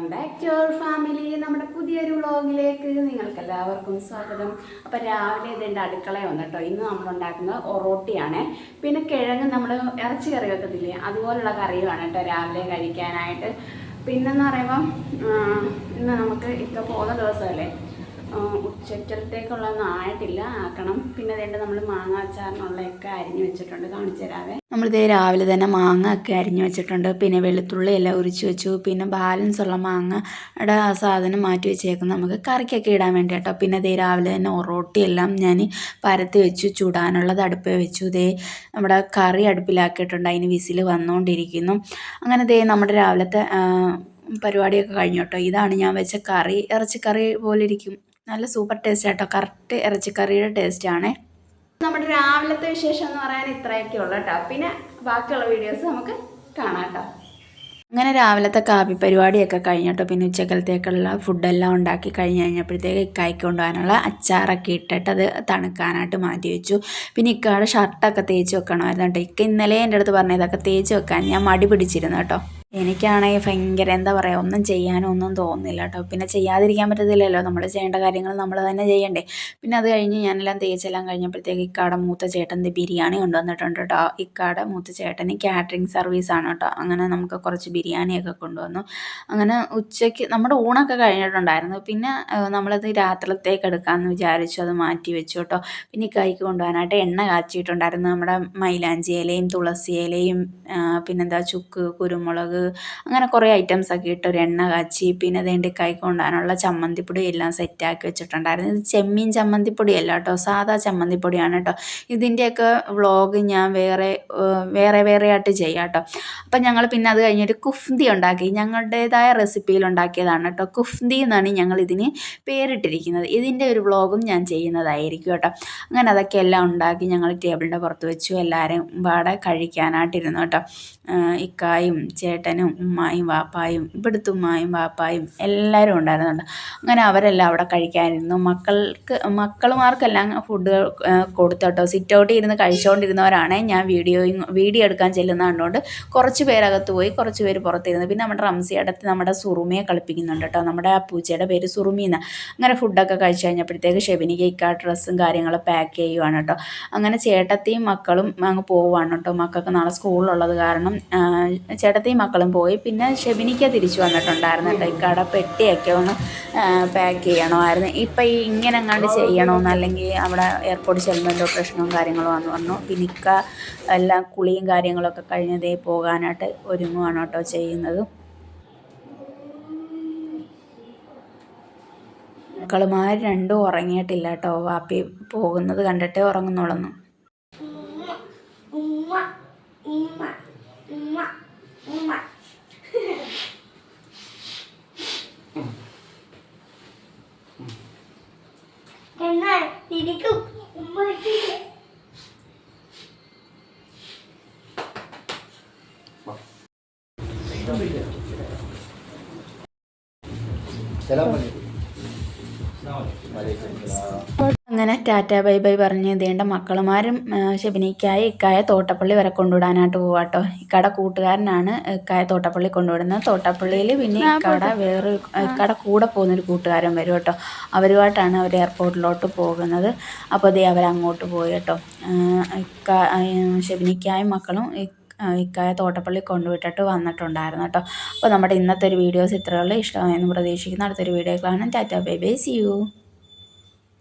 Welcome back to our family. നമ്മുടെ പുതിയൊരു വ്ളോഗിലേക്ക് നിങ്ങൾക്ക് എല്ലാവർക്കും സ്വാഗതം. അപ്പോൾ രാവിലെ ഇതിന്റെ അടുക്കള വന്നിട്ടോ ഇന്ന് നമ്മൾ ഉണ്ടാക്കുന്നത് ഒറോട്ടിയാണ്. പിന്നെ കിഴങ്ങ് നമ്മൾ ഇറച്ചി കറി വെക്കത്തില്ലേ അതുപോലുള്ള കറിയുമാണ് കേട്ടോ രാവിലെ കഴിക്കാനായിട്ട്. പിന്നെന്ന് പറയുമ്പം ഇന്ന് നമുക്ക് ഇപ്പോൾ പോകുന്ന ദിവസമല്ലേ? ഉച്ചക്കലത്തേക്കുള്ളതൊന്നും ആയിട്ടില്ല. ആക്കണം. പിന്നെ അതേണ്ട നമ്മൾ മാങ്ങ അച്ചാറിനുള്ളതൊക്കെ അരിഞ്ഞു വെച്ചിട്ടുണ്ട്. കാണിച്ചു തരാവേ. നമ്മളിതേ രാവിലെ തന്നെ മാങ്ങ ഒക്കെ അരിഞ്ഞു വെച്ചിട്ടുണ്ട്. പിന്നെ വെളുത്തുള്ളി എല്ലാം ഉരിച്ചു വെച്ചു. പിന്നെ ബാലൻസ് ഉള്ള മാങ്ങയുടെ ആ സാധനം മാറ്റി വെച്ചേക്കും നമുക്ക് കറിക്കൊക്കെ ഇടാൻ വേണ്ടി കേട്ടോ പിന്നെ ഇതേ രാവിലെ തന്നെ ഒറോട്ടി എല്ലാം ഞാൻ പരത്തി വെച്ചു. ചൂടാനുള്ളത് അടുപ്പേ വെച്ചു. ഇതേ നമ്മുടെ കറി അടുപ്പിലാക്കിയിട്ടുണ്ട്. അതിന് വിസിൽ വന്നുകൊണ്ടിരിക്കുന്നു അങ്ങനെ ഇതേ നമ്മുടെ രാവിലത്തെ പരിപാടിയൊക്കെ കഴിഞ്ഞു കേട്ടോ. ഇതാണ് ഞാൻ വെച്ച കറി. ഇറച്ചിക്കറി പോലെ ഇരിക്കും. നല്ല സൂപ്പർ ടേസ്റ്റ് ആട്ടോ. കറക്റ്റ് ഇറച്ചിക്കറിയുടെ ടേസ്റ്റ് ആണേ. നമ്മുടെ രാവിലത്തെ വിശേഷം എന്ന് പറയാൻ ഇത്രയൊക്കെ ഉള്ളു കേട്ടോ. പിന്നെ ബാക്കിയുള്ള വീഡിയോസ് നമുക്ക് കാണാം കേട്ടോ. അങ്ങനെ രാവിലത്തെ കാപ്പി പരിപാടിയൊക്കെ കഴിഞ്ഞിട്ടോ. പിന്നെ ഉച്ചക്കലത്തേക്കുള്ള ഫുഡെല്ലാം ഉണ്ടാക്കി കഴിഞ്ഞ് കഴിഞ്ഞപ്പോഴത്തേക്ക് ഇക്കായ്ക്ക് കൊണ്ടുപോകാനുള്ള അച്ചാറൊക്കെ ഇട്ടിട്ട് അത് തണുക്കാനായിട്ട് മാറ്റി വെച്ചു. പിന്നെ ഇക്കയുടെ ഷർട്ടൊക്കെ തേച്ച് വെക്കണമായിരുന്നു കേട്ടോ. ഇക്ക ഇന്നലെ എന്റെ അടുത്ത് പറഞ്ഞ ഇതൊക്കെ തേച്ച് വെക്കാൻ ഞാൻ മടി പിടിച്ചിരുന്നു കേട്ടോ. എനിക്കാണെങ്കിൽ ഭയങ്കര എന്താ പറയുക ഒന്നും ചെയ്യാനോ ഒന്നും തോന്നുന്നില്ല കേട്ടോ പിന്നെ ചെയ്യാതിരിക്കാൻ പറ്റത്തില്ലല്ലോ. നമ്മൾ ചെയ്യേണ്ട കാര്യങ്ങൾ നമ്മൾ തന്നെ ചെയ്യണ്ടേ. പിന്നെ അത് കഴിഞ്ഞ് ഞാനെല്ലാം തേച്ചെല്ലാം കഴിഞ്ഞപ്പോഴത്തേക്ക് ഇക്കാടെ മൂത്ത ചേട്ടൻ ദേ ബിരിയാണി കൊണ്ടുവന്നിട്ടുണ്ട് കേട്ടോ ഇക്കാടെ മൂത്ത ചേട്ടന് കാറ്ററിംഗ് സർവീസാണ് കേട്ടോ അങ്ങനെ നമുക്ക് കുറച്ച് ബിരിയാണിയൊക്കെ കൊണ്ടുവന്നു. അങ്ങനെ ഉച്ചയ്ക്ക് നമ്മുടെ ഊണൊക്കെ കഴിഞ്ഞിട്ടുണ്ടായിരുന്നു. പിന്നെ നമ്മളത് രാത്രിത്തേക്ക് എടുക്കാമെന്ന് വിചാരിച്ചു. അത് മാറ്റി വെച്ചു കേട്ടോ പിന്നെ ഇക്കായ്ക്ക് കൊണ്ടുപോകാനായിട്ട് എണ്ണ കാച്ചിയിട്ടുണ്ടായിരുന്നു. നമ്മുടെ മൈലാഞ്ചി ഇലയും തുളസി ഇലയും പിന്നെന്താ ചുക്ക് കുരുമുളക് അങ്ങനെ കുറേ ഐറ്റംസ് ഒക്കെ ഇട്ട് ഒരു എണ്ണ കാച്ചി പിന്നെ അതിന്റെ കൈ കൊണ്ടാനുള്ള ചമ്മന്തിപ്പൊടി എല്ലാം സെറ്റാക്കി വെച്ചിട്ടുണ്ടായിരുന്നു. ഇത് ചെമ്മീൻ ചമ്മന്തിപ്പൊടി അല്ല കേട്ടോ സാധാ ചമ്മന്തിപ്പൊടിയാണ് കേട്ടോ. ഇതിന്റെയൊക്കെ വ്ളോഗ് ഞാൻ വേറെ വേറെ വേറെ ആയിട്ട് ചെയ്യാം കേട്ടോ. അപ്പം ഞങ്ങൾ പിന്നെ അത് കഴിഞ്ഞൊരു കുഫ്തി ഉണ്ടാക്കി. ഞങ്ങളുടേതായ റെസിപ്പിയിൽ ഉണ്ടാക്കിയതാണ് കേട്ടോ. കുഫ്തി എന്നാണ് ഞങ്ങൾ ഇതിന് പേരിട്ടിരിക്കുന്നത്. ഇതിന്റെ ഒരു വ്ളോഗും ഞാൻ ചെയ്യുന്നതായിരിക്കും കേട്ടോ. അങ്ങനെ അതൊക്കെ എല്ലാം ഉണ്ടാക്കി ഞങ്ങൾ ടേബിളിന്റെ പുറത്ത് വെച്ചു. എല്ലാവരും പാടെ കഴിക്കാനായിട്ടിരുന്നു കേട്ടോ. ഇക്കായും ഇക്കായും ചേട്ടനും ഉമ്മായും വാപ്പായും ഇവിടുത്തെ ഉമ്മായും വാപ്പായും എല്ലാവരും ഉണ്ടായിരുന്നുണ്ട്. അങ്ങനെ അവരെല്ലാം അവിടെ കഴിക്കാനിരുന്നു. മക്കൾക്ക് മക്കളുമാർക്കെല്ലാം ഫുഡ് കൊടുത്തു കേട്ടോ സിറ്റ് ഔട്ടിൽ ഇരുന്ന് കഴിച്ചുകൊണ്ടിരുന്നവരാണ് ഞാൻ വീഡിയോയും വീഡിയോ എടുക്കാൻ ചെല്ലുന്ന കണ്ടുകൊണ്ട് കുറച്ച് പേരകത്ത് പോയി കുറച്ച് പേര് പുറത്തിരുന്നു. പിന്നെ നമ്മുടെ റംസി അടുത്ത് നമ്മുടെ സുറുമിയെ കളിപ്പിക്കുന്നുണ്ട് കേട്ടോ. നമ്മുടെ ആ പൂച്ചയുടെ പേര് സുറുമി എന്ന് അങ്ങനെ ഫുഡൊക്കെ കഴിച്ചു കഴിഞ്ഞപ്പോഴത്തേക്ക് ഷെബിനിക്ക് ഇക്ക ഡ്രസ്സും കാര്യങ്ങളും പാക്ക് ചെയ്യുവാണ് കേട്ടോ. അങ്ങനെ ചേട്ടത്തിയും മക്കളും അങ്ങ് പോവുകയാണ് കേട്ടോ. മക്കൾക്ക് നാളെ സ്കൂളിലുള്ളത് കാരണം ചേട്ടത്തെയും മക്കളും പോയി. പിന്നെ ഷെബിനിക്ക തിരിച്ചു വന്നിട്ടുണ്ടായിരുന്നു കേട്ടോ. കട പെട്ടിയൊക്കെ ഒന്ന് പാക്ക് ചെയ്യണമായിരുന്നു. ഇപ്പം ഈ ഇങ്ങനെ അങ്ങാണ്ട് ചെയ്യണമെന്ന് അല്ലെങ്കിൽ അവിടെ എയർപോർട്ട് ചെല്ലുമ്പോൾ എന്തോ പ്രശ്നവും കാര്യങ്ങളും വന്നു വന്നു. പിന്നെ ഇക്ക എല്ലാം കുളിയും കാര്യങ്ങളൊക്കെ കഴിഞ്ഞതേ പോകാനായിട്ട് ഒരുങ്ങുവാണ് കേട്ടോ ചെയ്യുന്നത്. മക്കളുമാർ രണ്ടും ഉറങ്ങിയിട്ടില്ല കേട്ടോ. വാപ്പി പോകുന്നത് കണ്ടിട്ടേ ഉറങ്ങുന്നുള്ളൂ. എന്നാൽ എനിക്ക് ഉമ്മ കിട്ടിയില്ല. അങ്ങനെ ടാറ്റ ബൈ ബൈ പറഞ്ഞ് ഇതേണ്ട മക്കളുമാരും ഷെബിനിക്കായ ഇക്കായ തോട്ടപ്പള്ളി വരെ കൊണ്ടുവിടാനായിട്ട് പോവാട്ടോ. ഇക്കട കൂട്ടുകാരനാണ് ഇക്കായ തോട്ടപ്പള്ളി കൊണ്ടുവിടുന്നത്. തോട്ടപ്പള്ളിയിൽ പിന്നെ ഇക്കട വേറെ ഇക്കട കൂടെ പോകുന്നൊരു കൂട്ടുകാരൻ വരും കേട്ടോ. അവരുമായിട്ടാണ് അവർ എയർപോർട്ടിലോട്ട് പോകുന്നത്. അപ്പോൾ അതേ അവരങ്ങോട്ട് പോയി കേട്ടോ. ഇക്ക ശബിനിക്കായും മക്കളും ഇക്കായ തോട്ടപ്പള്ളി കൊണ്ടുവിട്ടിട്ട് വന്നിട്ടുണ്ടായിരുന്നു കേട്ടോ. അപ്പോൾ നമ്മുടെ ഇന്നത്തെ ഒരു വീഡിയോസ് ഇത്രയുള്ള ഇഷ്ടമായെന്ന് പ്രതീക്ഷിക്കുന്ന അടുത്തൊരു വീഡിയോ കാണാൻ tata bye bye. See you